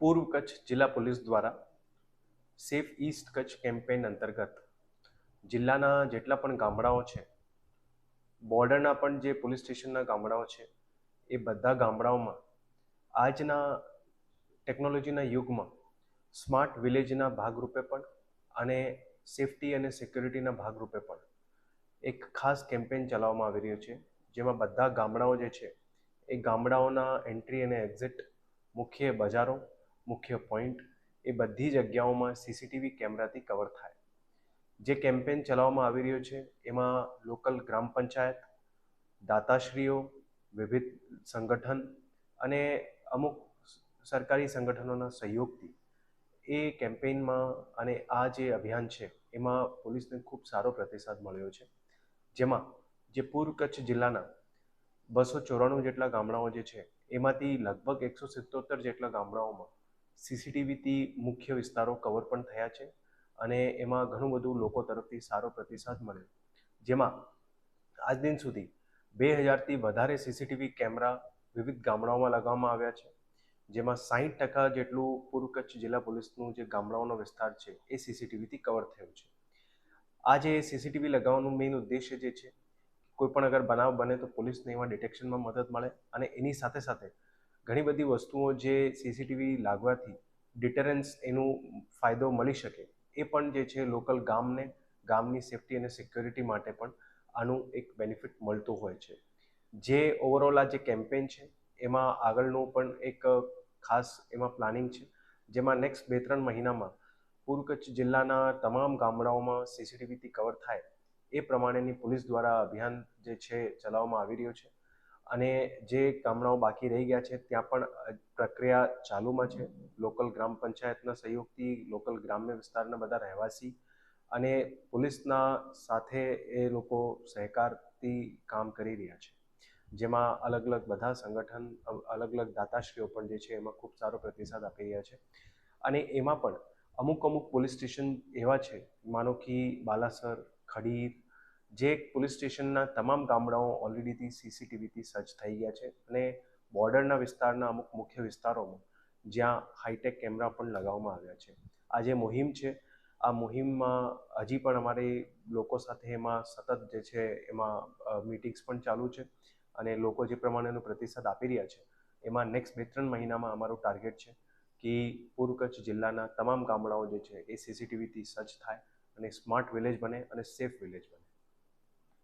પૂર્વ કચ્છ જિલ્લા પોલીસ દ્વારા સેફ ઈસ્ટ કચ્છ કેમ્પેઇન અંતર્ગત જિલ્લાના જેટલા પણ ગામડાઓ છે, બોર્ડરના પણ જે પોલીસ સ્ટેશનના ગામડાઓ છે, એ બધા ગામડાઓમાં આજના ટેકનોલોજીના યુગમાં સ્માર્ટ વિલેજના ભાગરૂપે પણ અને સેફટી અને સિક્યુરિટીના ભાગરૂપે પણ એક ખાસ કેમ્પેઇન ચલાવવામાં આવી રહ્યું છે, જેમાં બધા ગામડાઓ જે છે, એ ગામડાઓના એન્ટ્રી અને એક્ઝિટ મુખ્ય બજારો મુખ્ય પોઈન્ટ એ બધી જગ્યાઓમાં સીસીટીવી કેમેરાથી કવર થાય. જે કેમ્પેન ચલાવવામાં આવી રહ્યો છે, એમાં લોકલ ગ્રામ પંચાયત, દાતાશ્રીઓ, વિવિધ સંગઠન અને અમુક સરકારી સંગઠનોના સહયોગથી એ કેમ્પેઇનમાં અને આ જે અભિયાન છે, એમાં પોલીસને ખૂબ સારો પ્રતિસાદ મળ્યો છે. જેમાં જે પૂર્વ કચ્છ જિલ્લાના બસો ચોરાણું જેટલા ગામડાઓ જે છે, એમાંથી લગભગ એકસો સિત્તોતેર જેટલા ગામડાઓમાં સીસીટીવીથી મુખ્ય વિસ્તારો કવર પણ થયા છે અને એમાં ઘણું બધું લોકો તરફથી સારો પ્રતિસાદ મળ્યો. જેમાં આજ દિન સુધી બે હજારથી વધારે સીસીટીવી કેમેરા વિવિધ ગામડાઓમાં લગાવવામાં આવ્યા છે. જેમાં સાહીઠ ટકા જેટલું પૂર્વ કચ્છ જિલ્લા પોલીસનું જે ગામડાઓનો વિસ્તાર છે એ સીસીટીવીથી કવર થયું છે. આ જે સીસીટીવી લગાવવાનું મેઇન ઉદ્દેશ્ય જે છે, કોઈ પણ અગર બનાવ બને તો પોલીસને એમાં ડિટેક્શનમાં મદદ મળે અને એની સાથે સાથે ઘણી બધી વસ્તુઓ જે સીસીટીવી લાગવાથી ડિટરન્સ એનું ફાયદો મળી શકે એ પણ જે છે લોકલ ગામને, ગામની સેફટી અને સિક્યોરિટી માટે પણ આનું એક બેનિફિટ મળતું હોય છે. જે ઓવરઓલ આ જે કેમ્પેન છે, એમાં આગળનું પણ એક ખાસ એમાં પ્લાનિંગ છે, જેમાં નેક્સ્ટ બે ત્રણ મહિનામાં પૂર્વ કચ્છ જિલ્લાના તમામ ગામડાઓમાં સીસીટીવીથી કવર થાય એ પ્રમાણેની પોલીસ દ્વારા અભિયાન જે છે ચલાવવામાં આવી રહ્યું છે. અને જે ગામડાઓ બાકી રહી ગયા છે, ત્યાં પણ પ્રક્રિયા ચાલુમાં છે. લોકલ ગ્રામ પંચાયતના સહયોગથી લોકલ ગ્રામ્ય વિસ્તારના બધા રહેવાસી અને પોલીસના સાથે એ લોકો સહકારથી કામ કરી રહ્યા છે. જેમાં અલગ અલગ બધા સંગઠન અલગ અલગ દાતાશ્રીઓ પણ જે છે, એમાં ખૂબ સારો પ્રતિસાદ આપી રહ્યા છે. અને એમાં પણ અમુક અમુક પોલીસ સ્ટેશન એવા છે, માનો કે બાલાસર, ખડીર જે પોલીસ સ્ટેશનના તમામ ગામડાઓ ઓલરેડીથી સીસીટીવીથી સજ્જ થઈ ગયા છે અને બોર્ડરના વિસ્તારના અમુક મુખ્ય વિસ્તારોમાં જ્યાં હાઈટેક કેમેરા પણ લગાવવામાં આવ્યા છે. આ જે મુહિમ છે, આ મુહિમમાં હજી પણ અમારી લોકો સાથે એમાં સતત જે છે એમાં મિટિંગ્સ પણ ચાલુ છે અને લોકો જે પ્રમાણેનો પ્રતિસાદ આપી રહ્યા છે એમાં નેક્સ્ટ બે ત્રણ મહિનામાં અમારું ટાર્ગેટ છે કે પૂર્વ કચ્છ જિલ્લાના તમામ ગામડાઓ જે છે એ સીસીટીવીથી સજ્જ થાય અને સ્માર્ટ વિલેજ બને અને સેફ વિલેજ બને.